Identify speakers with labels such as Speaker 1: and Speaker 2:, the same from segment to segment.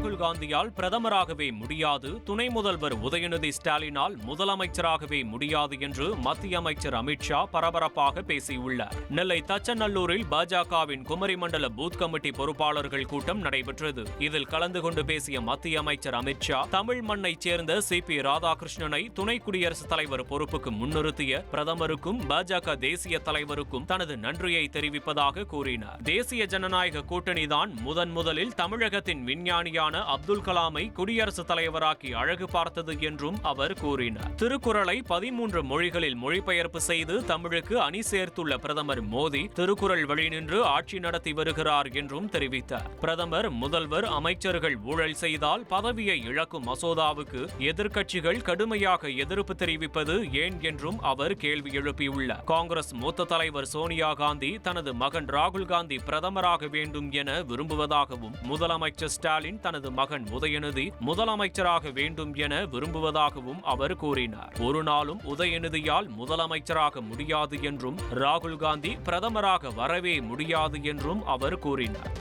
Speaker 1: ராகுல் காந்தியால் பிரதமராகவே முடியாது. துணை முதல்வர் உதயநிதி ஸ்டாலினால் முதலமைச்சராகவே முடியாது என்று மத்திய அமைச்சர் அமித்ஷா பரபரப்பாக பேசியுள்ளார். நெல்லை தச்சநல்லூரில் பாஜகவின் குமரி மண்டல பூத் கமிட்டி பொறுப்பாளர்கள் கூட்டம் நடைபெற்றது. இதில் கலந்து கொண்டு பேசிய மத்திய அமைச்சர் அமித்ஷா தமிழ் மண்ணைச் சேர்ந்த சி பி ராதாகிருஷ்ணனை துணை குடியரசுத் தலைவர் பொறுப்புக்கு முன்னிறுத்திய பிரதமருக்கும் பாஜக தேசிய தலைவருக்கும் தனது நன்றியை தெரிவிப்பதாக கூறினார். தேசிய ஜனநாயக கூட்டணிதான் முதன் முதலில் தமிழகத்தின் விஞ்ஞானியான அப்துல் கலாமை குடியரசுத் தலைவராக்கி அழகு பார்த்தது என்றும் அவர் கூறினார். திருக்குறளை பதிமூன்று மொழிகளில் மொழிபெயர்ப்பு செய்து தமிழுக்கு அணி சேர்த்துள்ள பிரதமர் மோடி திருக்குறள் வழி நின்று ஆட்சி நடத்தி வருகிறார் என்றும் தெரிவித்தார். பிரதமர் முதல்வர் அமைச்சர்கள் ஊழல் செய்தால் பதவியை இழக்கும் மசோதாவுக்கு எதிர்க்கட்சிகள் கடுமையாக எதிர்ப்பு தெரிவிப்பது ஏன் என்றும் அவர் கேள்வி எழுப்பியுள்ளார். காங்கிரஸ் மூத்த தலைவர் சோனியா காந்தி தனது மகன் ராகுல் காந்தி பிரதமராக வேண்டும் என விரும்புவதாகவும் முதலமைச்சர் ஸ்டாலின் தனது மகன் உதயநிதி முதலமைச்சராக வேண்டும் என விரும்புவதாகவும் அவர் கூறினார். ஒரு நாளும் உதயநிதியால் முதலமைச்சராக முடியாது என்றும் ராகுல் காந்தி பிரதமராக வரவே முடியாது என்றும் அவர் கூறினார்.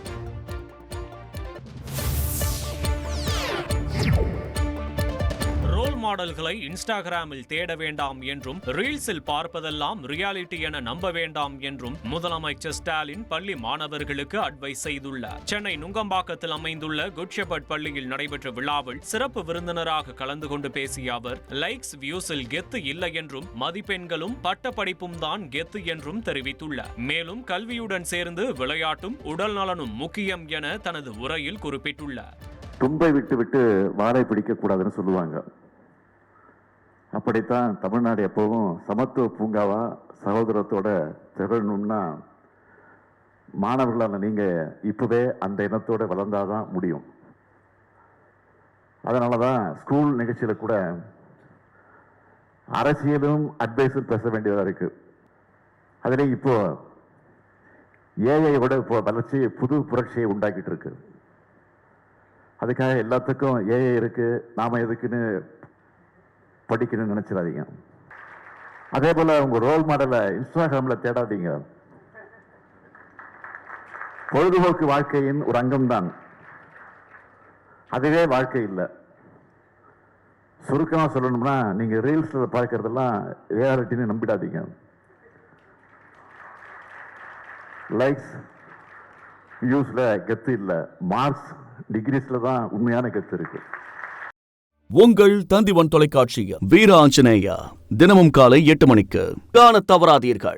Speaker 1: மாடல்களை இன்ஸ்டாகிராமில் தேட வேண்டாம் என்றும் ரீல்ஸில் பார்ப்பதெல்லாம் ரியாலிட்டி என நம்ப வேண்டாம் என்றும் முதலமைச்சர் ஸ்டாலின் பள்ளி மாணவர்களுக்கு அட்வைஸ் செய்துள்ளார். சென்னை நுங்கம்பாக்கத்தில் அமைந்துள்ள குட் ஷெப்பர்ட் பள்ளியில் நடைபெற்ற விழாவில் சிறப்பு விருந்தினராக கலந்து கொண்டு பேசிய அவர் லைக்ஸ் வியூஸில் கெத்து இல்லை என்றும் மதிப்பெண்களும் பட்ட படிப்பும் தான் கெத்து என்றும் தெரிவித்துள்ளார். மேலும் கல்வியுடன் சேர்ந்து விளையாட்டும் உடல் நலனும் முக்கியம் என தனது உரையில் குறிப்பிட்டுள்ளார்.
Speaker 2: தும்பை விட்டு விட்டு வாழை பிடிக்க கூடாதுன்னு சொல்லுவாங்க. அப்படித்தான் தமிழ்நாடு எப்போவும் சமத்துவ பூங்காவாக சகோதரத்தோட திகழணும்னா மாணவர்களான நீங்கள் இப்போவே அந்த இனத்தோடு வளர்ந்தாதான் முடியும். அதனால தான் ஸ்கூல் நிகழ்ச்சியில் கூட அரசியலும் அட்வைஸும் பேச வேண்டியதாக இருக்குது அதிலே இப்போ ஏஐயோட இப்போ வளர்ச்சி புது புரட்சியை உண்டாக்கிட்டு இருக்கு. அதுக்காக எல்லாத்துக்கும் ஏஐ இருக்குது நாம் எதுக்குன்னு படிக்கணும்னு நினைச்சிடாதீங்க. அதே போல உங்க ரோல் மாடலை இன்ஸ்டாகிராமில் தேடாதீங்க. பொழுதுபோக்கு வாழ்க்கையின் ஒரு அங்கம்தான். அதுவே வாழ்க்கை இல்லை. சுருக்கமாக சொல்லணும்னா நீங்க ரீல்ஸில் பார்க்கறதெல்லாம் ரியாலிட்டின்னு நம்பிடாதீங்க. லைக்ஸ் வியூஸ்ல கெத்து இல்லை. மார்க்ஸ் டிகிரிஸ்ல தான் உண்மையான கெத்து இருக்கு.
Speaker 3: உங்கள் தந்திவன் தொலைக்காட்சியில் வீர ஆஞ்சநேயா தினமும் காலை எட்டு மணிக்கு காண தவறாதீர்கள்.